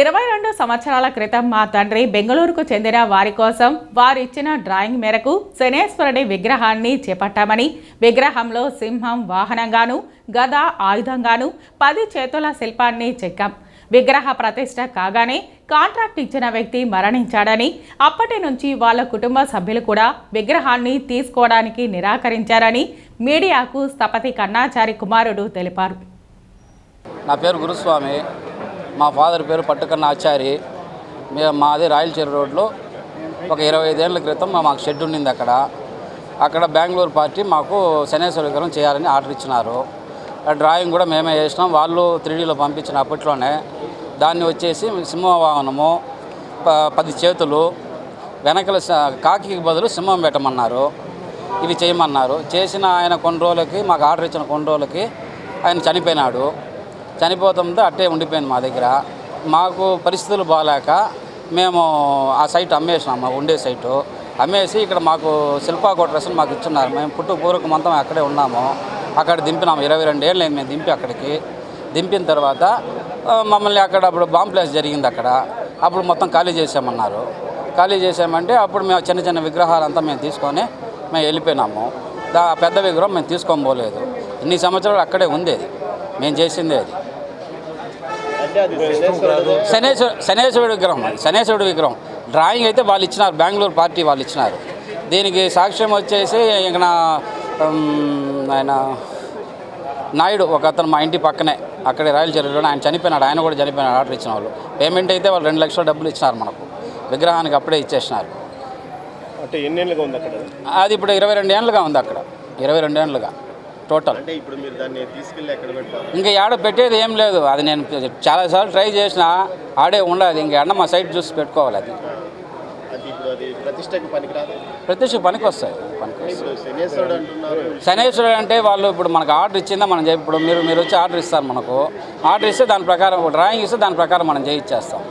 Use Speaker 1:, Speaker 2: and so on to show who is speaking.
Speaker 1: ఇరవై రెండు సంవత్సరాల క్రితం మా తండ్రి బెంగళూరుకు చెందిన వారి కోసం వారిచ్చిన డ్రాయింగ్ మేరకు శనేశ్వరుడి విగ్రహాన్ని చేపట్టామని విగ్రహంలో సింహం వాహనంగాను గద ఆయుధంగాను పది చేతుల శిల్పాన్ని చెక్కాం. విగ్రహ ప్రతిష్ట కాగానే కాంట్రాక్ట్ ఇచ్చిన వ్యక్తి మరణించాడని అప్పటి నుంచి వాళ్ళ కుటుంబ సభ్యులు కూడా విగ్రహాన్ని తీసుకోవడానికి నిరాకరించారని మీడియాకు స్థపతి కన్నాచారి కుమారుడు తెలిపారు.
Speaker 2: నా పేరు గురుస్వామి. మా ఫాదర్ పేరు పట్టుకన్న ఆచారి. మాది రాయలచేరు రోడ్లో. ఒక ఇరవై ఐదేళ్ళ క్రితం మాకు షెడ్ ఉండింది అక్కడ. అక్కడ బెంగళూరు పార్టీ మాకు శనేశ్వర విగ్రహం చేయాలని ఆర్డర్ ఇచ్చినారు. ఆ డ్రాయింగ్ కూడా మేమే చేసినాం వాళ్ళు త్రీడీలో పంపించిన అప్పట్లోనే. దాన్ని వచ్చేసి సింహవాహనము ప- పది చేతులు వెనకల కాకి బదులు సింహం పెట్టమన్నారు. ఇవి చేయమన్నారు. చేసిన ఆయన కొన్ని రోజులకి మాకు ఆర్డర్ ఇచ్చిన కొన్ని రోజులకి ఆయన చనిపోయినాడు. చనిపోతుందో అట్టే ఉండిపోయింది మా దగ్గర. మాకు పరిస్థితులు బాగాలేక మేము ఆ సైట్ అమ్మేసినాము ఉండే సైటు. అమ్మేసి ఇక్కడ మాకు శిల్పా కోట్రస్ని మాకు ఇచ్చున్నారు. మేము పుట్టు పూర్వకం మొత్తం అక్కడే ఉన్నాము. అక్కడ దింపినాము. ఇరవై రెండు ఏళ్ళు మేము దింపి అక్కడికి. దింపిన తర్వాత మమ్మల్ని అక్కడ అప్పుడు బాంబ్ ప్లేస్ జరిగింది అక్కడ. అప్పుడు మొత్తం ఖాళీ చేసామన్నారు ఖాళీ చేసామంటే అప్పుడు మేము చిన్న చిన్న విగ్రహాలంతా మేము తీసుకొని మేము వెళ్ళిపోయినాము. దా పెద్ద విగ్రహం మేము తీసుకొని పోలేదు. ఇన్ని సంవత్సరాలు అక్కడే ఉంది అది మేము చేసిందే అది. శనేశ్వర శనేశ్వరుడు విగ్రహం. అది శనేశ్వరుడు విగ్రహం. డ్రాయింగ్ అయితే వాళ్ళు ఇచ్చినారు. బెంగళూరు పార్టీ వాళ్ళు ఇచ్చినారు. దీనికి సాక్ష్యం వచ్చేసి ఇక్కడ ఆయన నాయుడు ఒక అతను మా ఇంటి పక్కనే అక్కడే రాయలచీరలో ఆయన చనిపోయినాడు. ఆయన కూడా చనిపోయినాడు. ఆర్డర్ ఇచ్చిన వాళ్ళు. పేమెంట్ అయితే వాళ్ళు రెండు లక్షల డబ్బులు ఇచ్చినారు మనకు. విగ్రహానికి అప్పుడే ఇచ్చేసినారు.
Speaker 3: అంటే ఎన్నేళ్ళుగా ఉంది అక్కడ?
Speaker 2: అది ఇప్పుడు ఇరవై రెండు ఏళ్ళుగా ఉంది అక్కడ. ఇరవై రెండు ఏళ్ళుగా. టోటల్ ఇంకా ఆడ పెట్టేది ఏం లేదు. అది నేను చాలాసార్లు ట్రై చేసిన ఆడే ఉండదు. ఇంక ఎండ మా సైట్ చూసి పెట్టుకోవాలి అది. ప్రత్యక్ష పనికి వస్తాయి శనేశ్వరుడు అంటే వాళ్ళు ఇప్పుడు మనకు ఆర్డర్ ఇచ్చిందా మనం చేయ- ఇప్పుడు మీరు మీరు వచ్చి ఆర్డర్ ఇస్తారు మనకు. ఆర్డర్ ఇస్తే దాని ప్రకారం డ్రాయింగ్ ఇస్తే దాని ప్రకారం మనం చేయించేస్తాం